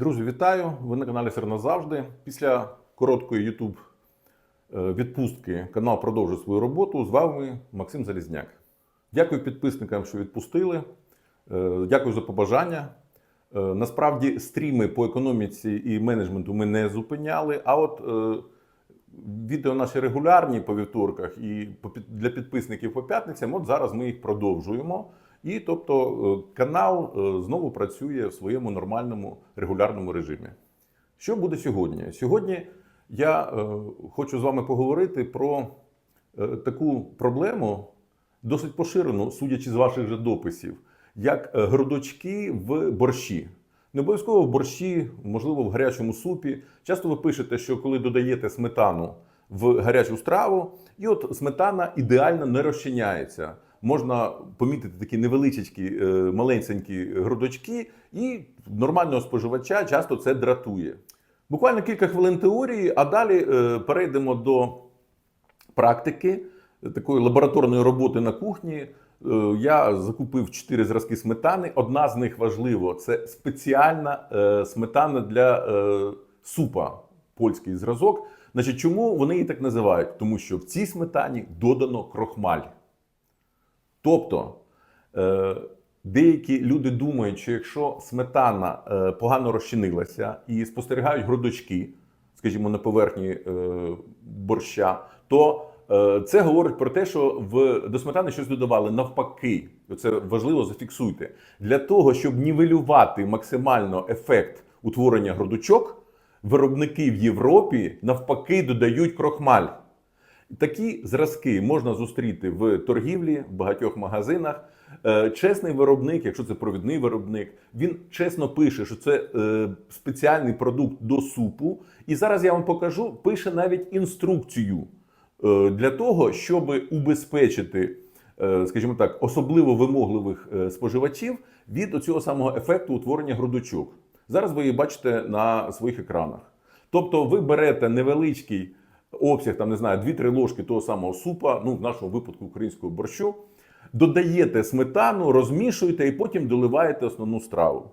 Друзі, вітаю! Ви на каналі Сир назавжди. Після короткої YouTube е, відпустки канал продовжує свою роботу. З вами Максим Залізняк. Дякую підписникам, що відпустили. Е, Дякую за побажання. Е, Насправді, стріми по економіці і менеджменту ми не зупиняли. А от відео наші регулярні по вівторках і для підписників по п'ятницям. От зараз ми їх продовжуємо. І тобто е, канал е, знову працює в своєму нормальному регулярному режимі. Що буде сьогодні? Сьогодні я е, хочу з вами поговорити про таку проблему, досить поширену, судячи з ваших же дописів, як грудочки в борщі. Не обов'язково в борщі, можливо, в гарячому супі. Часто ви пишете, що коли додаєте сметану в гарячу страву, і от сметана ідеально не розчиняється. Можна помітити такі невеличкі, е, маленькі грудочки, і нормального споживача часто це дратує. Буквально кілька хвилин теорії, а далі е, перейдемо до практики, такої лабораторної роботи на кухні. Е, Я закупив чотири зразки сметани. Одна з них важливо це спеціальна сметана для супа, польський зразок. Значить, чому вони її так називають? Тому що в цій сметані додано крохмаль. Тобто е, деякі люди думають, що якщо сметана е, погано розчинилася і спостерігають грудочки, скажімо, на поверхні е, борща, то це говорить про те, що в, до сметани щось додавали навпаки. Це важливо зафіксуйте. Для того, щоб нівелювати максимально ефект утворення грудочок, виробники в Європі навпаки додають крохмаль. Такі зразки можна зустріти в торгівлі, в багатьох магазинах. Е, Чесний виробник, якщо це провідний виробник, він чесно пише, що це е, спеціальний продукт до супу. І зараз я вам покажу, пише навіть інструкцію е, для того, щоб убезпечити, скажімо так, особливо вимогливих споживачів від цього самого ефекту утворення грудочок. Зараз ви її бачите на своїх екранах. Тобто, ви берете невеличкий обсяг, там не знаю, 2-3 ложки того самого супа, ну в нашому випадку українського борщу, додаєте сметану, розмішуєте і потім доливаєте основну страву.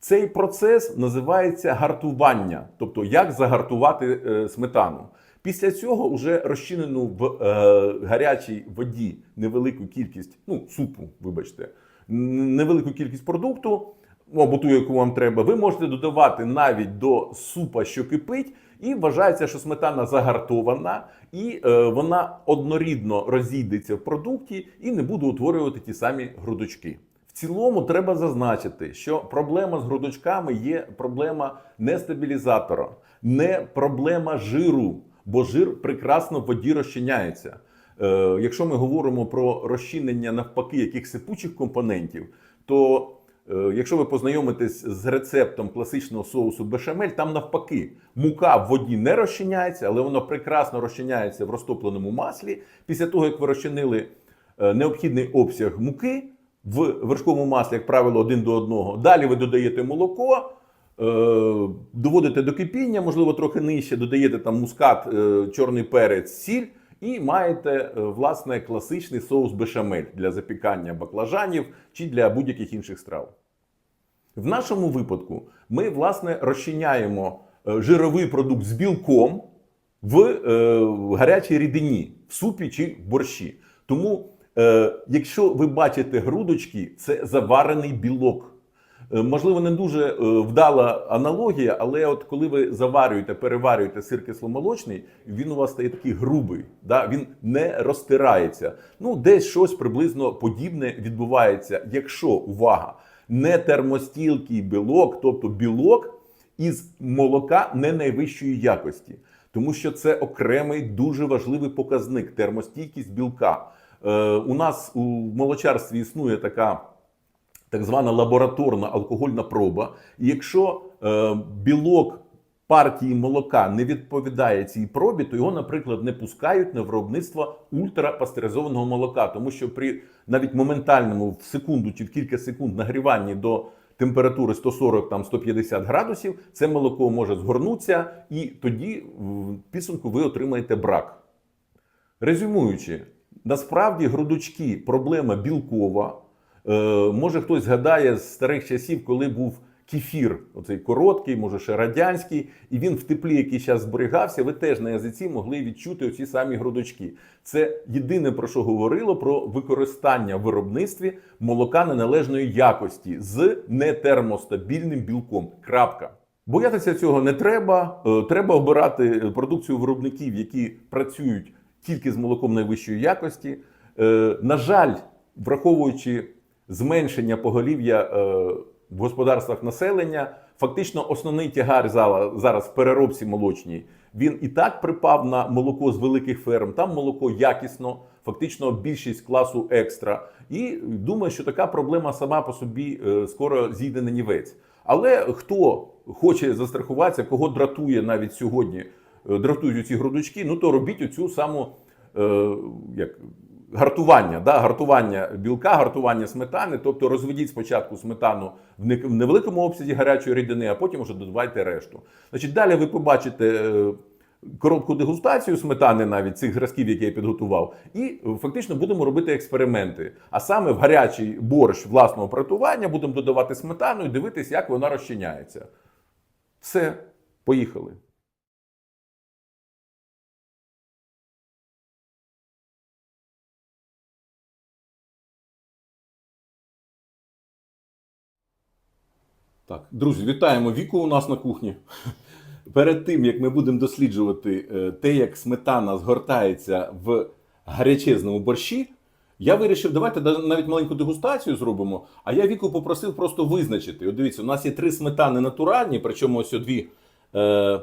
Цей процес називається гартування, тобто як загартувати е, сметану. Після цього вже розчинену в е, гарячій воді невелику кількість, ну, супу, вибачте, невелику кількість продукту, або ту, яку вам треба, ви можете додавати навіть до супа, що кипить, і вважається, що сметана загартована, і е, вона однорідно розійдеться в продукті і не буде утворювати ті самі грудочки. В цілому треба зазначити, що проблема з грудочками є проблема не стабілізатора, не проблема жиру, бо жир прекрасно в воді розчиняється. Е, якщо ми говоримо про розчинення навпаки яких сипучих компонентів, то якщо ви познайомитесь з рецептом класичного соусу бешамель, там навпаки мука в воді не розчиняється, але вона прекрасно розчиняється в розтопленому маслі. Після того, як ви розчинили е, необхідний обсяг муки в вершковому маслі, як правило, один до одного. Далі ви додаєте молоко, е, доводите до кипіння, можливо, трохи нижче, додаєте там мускат, е, чорний перець, сіль. І маєте е, власне класичний соус бешамель для запікання баклажанів чи для будь-яких інших страв. В нашому випадку ми власне розчиняємо е, жировий продукт з білком в е, гарячій рідині, в супі чи в борщі. Тому, якщо ви бачите грудочки, це заварений білок. Е, Можливо, не дуже е, вдала аналогія, але от коли ви заварюєте, переварюєте сир кисломолочний, він у вас стає такий грубий, да? він не розтирається. Ну, десь щось приблизно подібне відбувається, якщо увага, не термостілкий білок, тобто білок із молока не найвищої якості. Тому що це окремий дуже важливий показник термостійкість білка. Е, у нас у молочарстві існує така так звана лабораторна алкогольна проба. І якщо е, білок партії молока не відповідає цій пробі, то його, наприклад, не пускають на виробництво ультрапастеризованого молока, тому що при навіть моментальному в секунду чи в кілька секунд нагріванні до температури 140-150 градусів, це молоко може згорнутися, і тоді в підсумку ви отримаєте брак. Резюмуючи, насправді грудочки проблема білкова. Е, може хтось згадає з старих часів, коли був кефір, оцей короткий, може ще радянський, і він в теплі, який зараз зберігався, ви теж на язиці могли відчути оці самі грудочки. Це єдине про що говорило про використання в виробництві молока неналежної якості з нетермостабільним білком. Крапка. Боятися цього не треба. Е, Треба обирати продукцію виробників, які працюють тільки з молоком найвищої якості. Е, На жаль, враховуючи зменшення поголів'я е, в господарствах населення, фактично основний тягар зараз в переробці молочній. Він і так припав на молоко з великих ферм. Там молоко якісно, фактично більшість класу екстра. І думаю, що така проблема сама по собі е, скоро зійде на нівець. Але хто хоче застрахуватися, кого дратує навіть сьогодні, е, дратують ці грудочки, ну то робіть оцю саму як, гартування, да, гартування білка, гартування сметани. Тобто розведіть спочатку сметану в невеликому обсязі гарячої рідини, а потім вже додавайте решту. Значить, далі ви побачите. е, Коротку дегустацію сметани, навіть цих зразків, які я підготував, і е, фактично будемо робити експерименти. А саме в гарячий борщ власного приготування будемо додавати сметану і дивитись, як вона розчиняється. Все, поїхали. Так, друзі, вітаємо Віку у нас на кухні. Перед тим як ми будемо досліджувати е, те, як сметана згортається в гарячезному борщі, я вирішив, давайте навіть маленьку дегустацію зробимо. А я Віку попросив просто визначити. От дивіться, у нас є три сметани натуральні, причому ось дві. Е,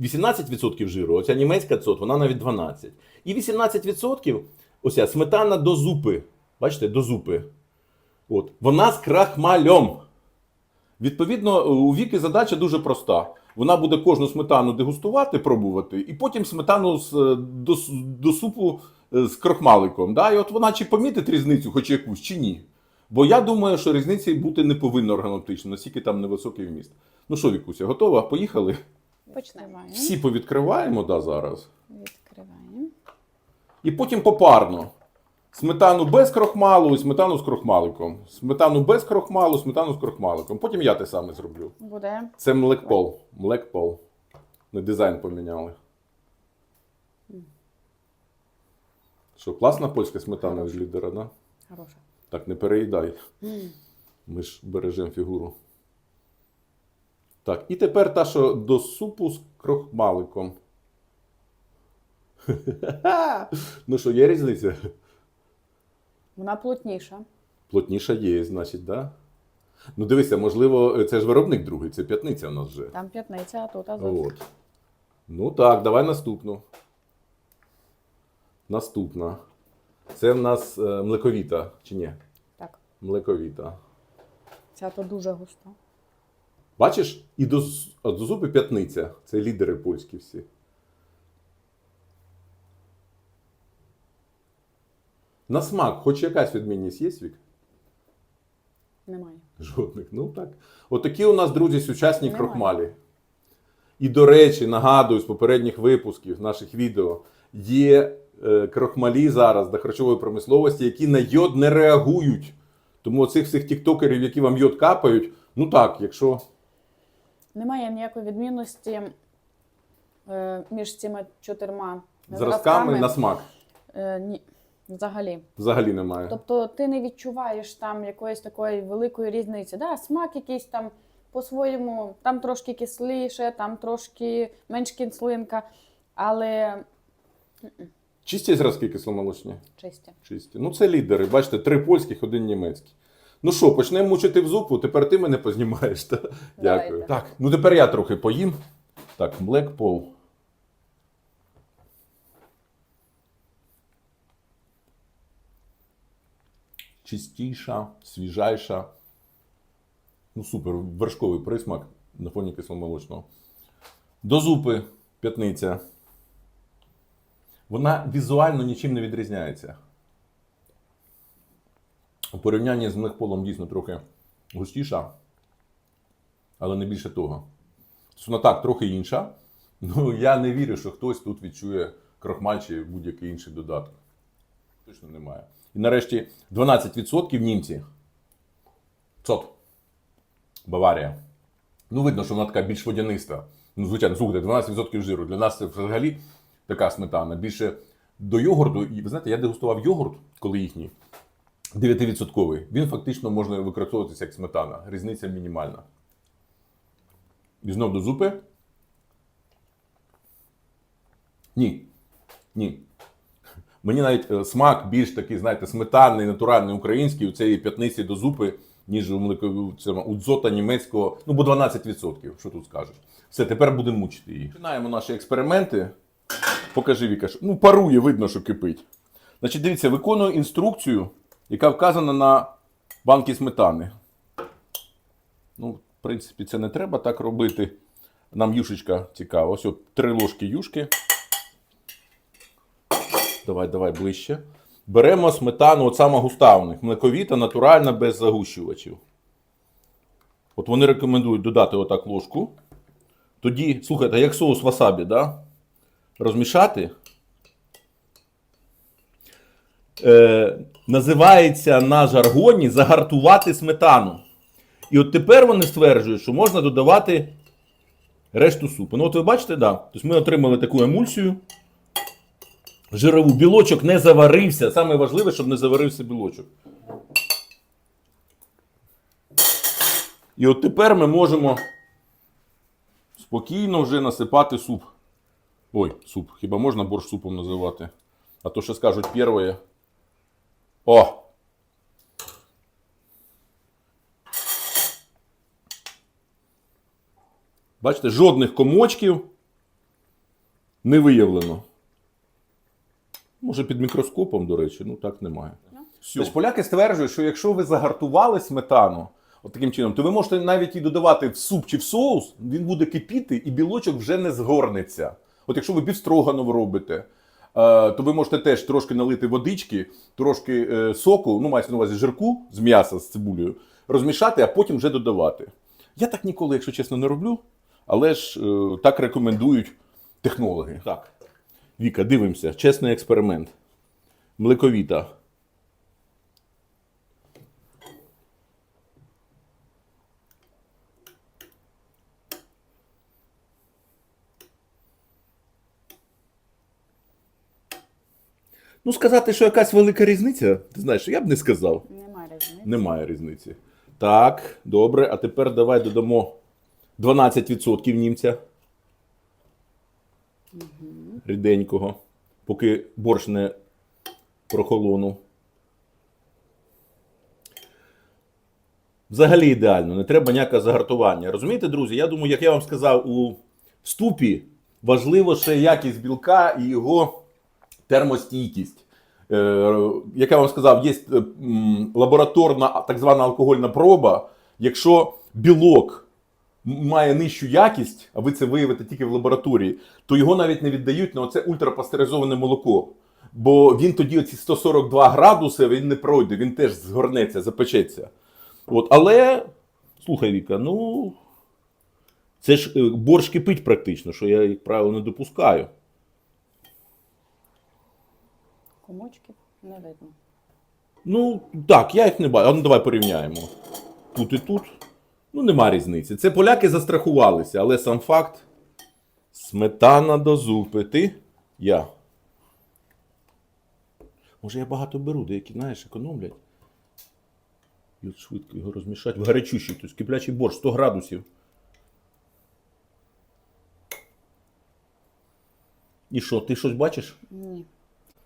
18% жиру, оця німецька цот, вона навіть 12%. І 18% оця сметана до зупи. Бачите, до зупи. От. Вона з крахмальом. Відповідно, у Віки задача дуже проста. Вона буде кожну сметану дегустувати, пробувати, і потім сметану з, е, до, до супу е, з крохмаликом. Да? І от вона чи помітить різницю, хоч якусь, чи ні. Бо я думаю, що різниці бути не повинно органолептично, наскільки там невисокий вміст. Ну що, Вікуся, готова? Поїхали. Почнемо. Всі повідкриваємо да, зараз. Відкриваємо. І потім попарно. Сметану без крохмалу і сметану з крохмаликом. Сметану без крохмалу, сметану з крохмаликом. Потім я те саме зроблю. Буде. Це млекпол. Млекпол. Не дизайн поміняли. Що, класна польська сметана з лідера, да? Хороша. Так, не переїдай. Ми ж бережемо фігуру. Так, і тепер та, що до супу з крохмаликом. ну що, є різниця? Вона плотніша. Плотніша є, значить, да? Ну, дивися, можливо, це ж виробник другий, це п'ятниця у нас вже. Там п'ятниця, а тут азот. От. Ну так, давай наступну. Наступна. Це в нас е, млековіта, чи ні? Так. Млековіта. Ця то дуже густа. Бачиш, і до, з- а до зуби п'ятниця. Це лідери польські всі. На смак, хоч якась відмінність є, Вік? Немає. Жодних. Ну так. Отакі у нас, друзі, сучасні Немає. крохмалі. І, до речі, нагадую з попередніх випусків наших відео, є е, крохмалі зараз до харчової промисловості, які на йод не реагують. Тому оцих всіх тіктокерів, які вам йод капають, ну так, якщо Немає ніякої відмінності е, між цими чотирма зразками на смак Е, ні. Взагалі. взагалі немає. Тобто ти не відчуваєш там якоїсь такої великої різниці. Да, смак якийсь там по-своєму, там трошки кисліше, там трошки менш кислинка, але Чисті зразки кисломолочні? чисті. Чисті. Ну, це лідери. Бачите, три польських, один німецький. Ну що, почнемо мучити в зупу, тепер ти мене познімаєш. Та? Дякую. Так, ну тепер я трохи поїм. Так, Blackpool. Чистіша, свіжайша. Ну, супер, вершковий присмак на фоні кисломолочного. До зупи п'ятниця. Вона візуально нічим не відрізняється. У порівнянні з млехполом дійсно трохи густіша, але не більше того. Тобто вона так, трохи інша. Ну, я не вірю, що хтось тут відчує крохмаль чи будь-який інший додаток. Точно немає. І нарешті 12% німці. Цот. Баварія. Ну, видно, що вона така більш водяниста. Ну, звичайно, слухайте, 12% жиру. Для нас це взагалі така сметана. Більше до йогурту. І ви знаєте, я дегустував йогурт, коли їхній. 9%. Він фактично може використовуватися як сметана. Різниця мінімальна. І знов до зупи. Ні. Ні. Мені навіть е, смак більш такий, знаєте, сметанний, натуральний український у цієї п'ятниці до зупи, ніж у цьому, у дзота німецького, ну бо 12%, що тут скажеш. Все, тепер будемо мучити її. Починаємо наші експерименти. Покажи Віка, що ну парує, видно, що кипить. Значить, дивіться, виконую інструкцію, яка вказана на банки сметани. Ну, в принципі, це не треба так робити. Нам юшечка цікава. Ось от три ложки юшки. Давай, давай ближче. Беремо сметану, от сама густа у них, млековіта, натуральна, без загущувачів. От вони рекомендують додати отак ложку. Тоді, слухайте, як соус васабі, да? розмішати. Е, називається на жаргоні загартувати сметану. І от тепер вони стверджують, що можна додавати решту супу. Ну, от ви бачите, да. Тобто ми отримали таку емульсію. Жирову білочок не заварився. Саме важливе, щоб не заварився білочок. І от тепер ми можемо спокійно вже насипати суп. Ой, суп. Хіба можна борщ супом називати? А то ще скажуть перше. О! Бачите, жодних комочків не виявлено. Може, під мікроскопом, до речі, ну так немає. Все. поляки стверджують, що якщо ви загартували сметану от таким чином, то ви можете навіть і додавати в суп чи в соус, він буде кипіти, і білочок вже не згорнеться. От якщо ви бівстроганов робите, е, то ви можете теж трошки налити водички, трошки е, соку, ну мається на увазі жирку з м'яса з цибулею, розмішати, а потім вже додавати. Я так ніколи, якщо чесно, не роблю, але ж е, так рекомендують технологи. Так. Віка, дивимося. Чесний експеримент. Млековіта. Ну, сказати, що якась велика різниця, ти знаєш, я б не сказав. Немає різниці. Немає різниці. Так, добре. А тепер давай додамо 12% німця. Ріденького. Поки борщ не прохолонув. Взагалі ідеально, не треба ніякого загартування. Розумієте, друзі? Я думаю, як я вам сказав у вступі, важливо ще якість білка і його термостійкість. Е, як я вам сказав, є е, лабораторна так звана алкогольна проба. Якщо білок має нижчу якість, а ви це виявите тільки в лабораторії, то його навіть не віддають на оце ультрапастеризоване молоко. Бо він тоді оці 142 градуси він не пройде, він теж згорнеться, запечеться. От, але, слухай, Віка, ну. Це ж е, борщ кипить практично, що я, як правило, не допускаю. Комочків не видно. Ну, так, я їх не бачу. А ну давай порівняємо. Тут і тут. Ну, нема різниці. Це поляки застрахувалися, але сам факт. Сметана до зупи. Ти? Я. Може, я багато беру, деякі, знаєш, економлять. І от швидко його розмішати. В гарячущий, тобто киплячий борщ, 100 градусів. І що, ти щось бачиш? Ні.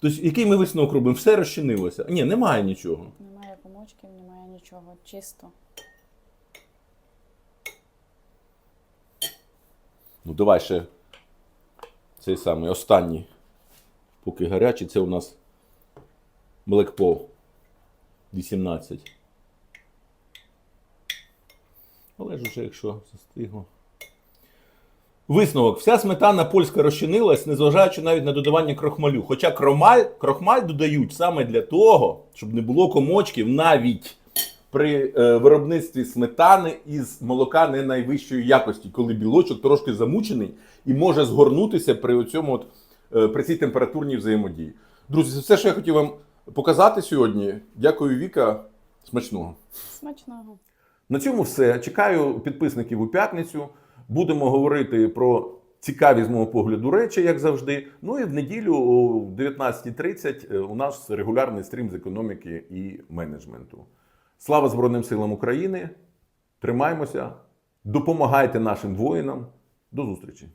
Тобто, який ми висновок робимо? Все розчинилося. Ні, немає нічого. Немає комочків, немає нічого. Чисто. Ну, давай ще цей самий останній. Поки гарячий, це у нас Blackpool 18. Але ж уже якщо застигло. Висновок. Вся сметана польська розчинилась, незважаючи навіть на додавання крохмалю. Хоча кромаль, крохмаль додають саме для того, щоб не було комочків навіть при е, виробництві сметани із молока не найвищої якості, коли білочок трошки замучений і може згорнутися при цьому от, е, при цій температурній взаємодії. Друзі, це все, що я хотів вам показати сьогодні. Дякую, Віка. Смачного. Смачного. На цьому все. Чекаю підписників у п'ятницю. Будемо говорити про цікаві з мого погляду речі, як завжди. Ну і в неділю о 19.30 е, у нас регулярний стрім з економіки і менеджменту. Слава Збройним силам України! Тримаємося, допомагайте нашим воїнам. До зустрічі!